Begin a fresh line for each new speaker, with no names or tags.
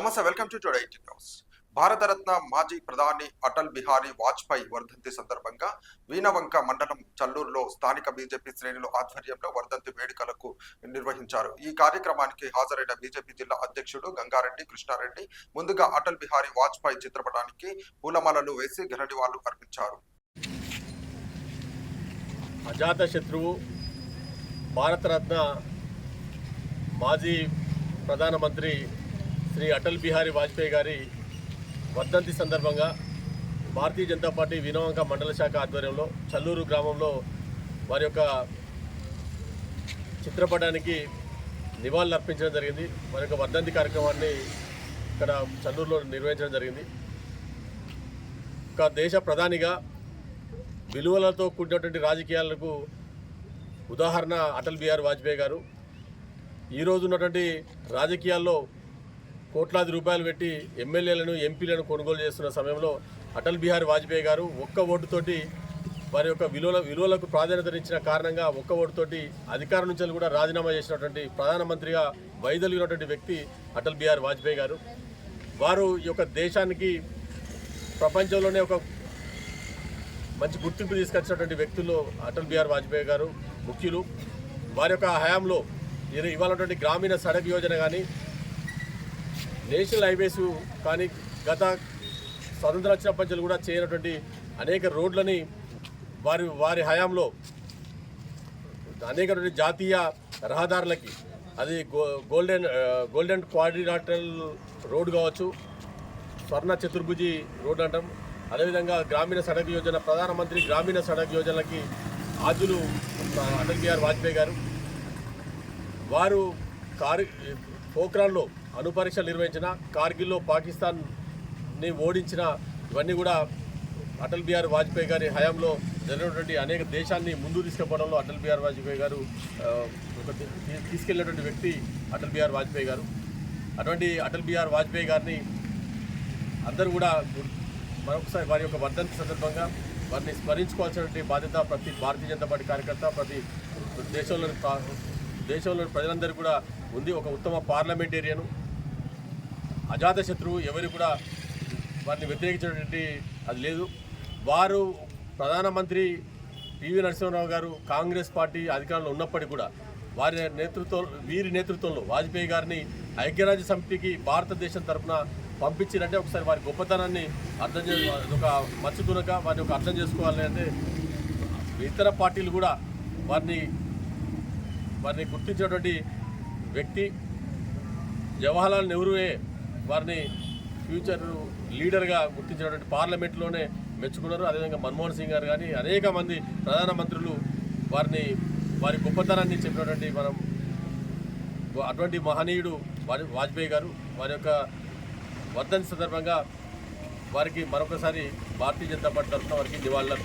నమస్తే welcome to today eighty news. Bharat Ratna మాజీ ప్రధాని అటల్ బిహారీ వాజ్పేయి వర్ధంతి సందర్భంగా వీణవంక మండలం చల్లూరులో స్థానిక బీజేపీ శ్రేణులు ఆధ్వర్యంలో వర్ధంతి వేడుకలకు నిర్వహించారు. ఈ కార్యక్రమానికి హాజరైన బీజేపీ జిల్లా అధ్యక్షుడు గంగారెడ్డి కృష్ణారెడ్డి ముందుగా అటల్ బిహారీ వాజ్పేయి చిత్రపటానికి పూలమాలలు వేసి ఘననివాళులు అర్పించారు.
అజాత శత్రువు భారతరత్న మాజీ ప్రధానమంత్రి శ్రీ అటల్ బిహారీ వాజ్పేయి గారి వర్ధంతి సందర్భంగా భారతీయ జనతా పార్టీ వినోవంక మండల శాఖ ఆధ్వర్యంలో చల్లూరు గ్రామంలో వారి యొక్క చిత్రపటానికి నివాళులు అర్పించడం జరిగింది. వారి యొక్క వర్ధంతి కార్యక్రమాన్ని ఇక్కడ చల్లూరులో నిర్వహించడం జరిగింది. ఒక దేశ ప్రధానిగా విలువలతో కూడినటువంటి రాజకీయాలకు ఉదాహరణ అటల్ బిహారీ వాజ్పేయి గారు. ఈరోజు ఉన్నటువంటి రాజకీయాల్లో కోట్లాది రూపాయలు పెట్టి ఎమ్మెల్యేలను ఎంపీలను కొనుగోలు చేస్తున్న సమయంలో అటల్ బిహారీ వాజ్పేయి గారు ఒక్క ఓటుతోటి వారి యొక్క విలువల విలువలకు ప్రాధాన్యతనిచ్చిన కారణంగా ఒక్క ఓటుతోటి అధికారం నుంచి కూడా రాజీనామా చేసినటువంటి ప్రధానమంత్రిగా వైదొలిగినటువంటి వ్యక్తి అటల్ బిహారీ వాజ్పేయి గారు. వారు ఈ యొక్క దేశానికి ప్రపంచంలోనే ఒక మంచి గుర్తింపు తీసుకొచ్చినటువంటి వ్యక్తుల్లో అటల్ బిహారీ వాజ్పేయి గారు ముఖ్యులు. వారి యొక్క హయాంలో ఇవాళటువంటి గ్రామీణ సడక్ యోజన కానీ నేషనల్ హైవేస్ కానీ గత స్వతంత్ర వచ్చినప్పటి కూడా చేయనటువంటి అనేక రోడ్లని వారి వారి హయాంలో అనేక జాతీయ రహదారులకి అది go golden golden quadrilateral road కావచ్చు స్వర్ణ చతుర్భుజి రోడ్ అంటాం. అదేవిధంగా గ్రామీణ సడక్ యోజన ప్రధానమంత్రి గ్రామీణ సడక్ యోజనలకి ఆద్యులు అటల్ బిహారీ వాజ్పేయి గారు. వారు కారు పోఖ్రాన్లో అణుపరీక్షలు నిర్వహించిన కార్గిల్లో పాకిస్తాన్ని ఓడించిన ఇవన్నీ కూడా అటల్ బిహారీ వాజ్పేయి గారి హయాంలో జరిగినటువంటి అనేక దేశాన్ని ముందు తీసుకుపోవడంలో అటల్ బిహారీ వాజ్పేయి గారు ఒక తీసుకెళ్ళినటువంటి వ్యక్తి అటల్ బిహారీ వాజ్పేయి గారు. అటువంటి అటల్ బిహారీ వాజ్పేయి గారిని అందరూ కూడా మరొకసారి వారి యొక్క వర్ధంతి సందర్భంగా వారిని స్మరించుకోవాల్సినటువంటి బాధ్యత ప్రతి భారతీయ జనతా పార్టీ కార్యకర్త ప్రతి దేశంలోని దేశంలోని ప్రజలందరూ కూడా ఉంది. ఒక ఉత్తమ పార్లమెంటేరియను అజాత శత్రువు ఎవరు కూడా వారిని వ్యతిరేకించినటువంటి అది లేదు. వారు ప్రధానమంత్రి పివి నరసింహరావు గారు కాంగ్రెస్ పార్టీ అధికారంలో ఉన్నప్పటికీ కూడా వారి నేతృత్వం వీరి నేతృత్వంలో వాజ్పేయి గారిని ఐక్యరాజ్య సమితికి భారతదేశం తరఫున పంపించారంటే ఒకసారి వారి గొప్పతనాన్ని అర్థం చే ఒక మచ్చుతునక వారిని ఒక అర్థం చేసుకోవాలి అంటే ఇతర పార్టీలు కూడా వారిని వారిని గుర్తించినటువంటి వ్యక్తి జవహర్లాల్ నెహ్రూయే వారిని ఫ్యూచర్ లీడర్గా గుర్తించినటువంటి పార్లమెంట్లోనే మెచ్చుకున్నారు. అదేవిధంగా మన్మోహన్ సింగ్ గారు కానీ అనేక మంది ప్రధానమంత్రులు వారిని వారి గొప్పతనాన్ని చెప్పినటువంటి మనం అటువంటి మహనీయుడు వారి వాజ్పేయి గారు వారి యొక్క వర్ధన్ సందర్భంగా వారికి మరొకసారి భారతీయ జనతా పార్టీ తరఫున వారికి నివాళులు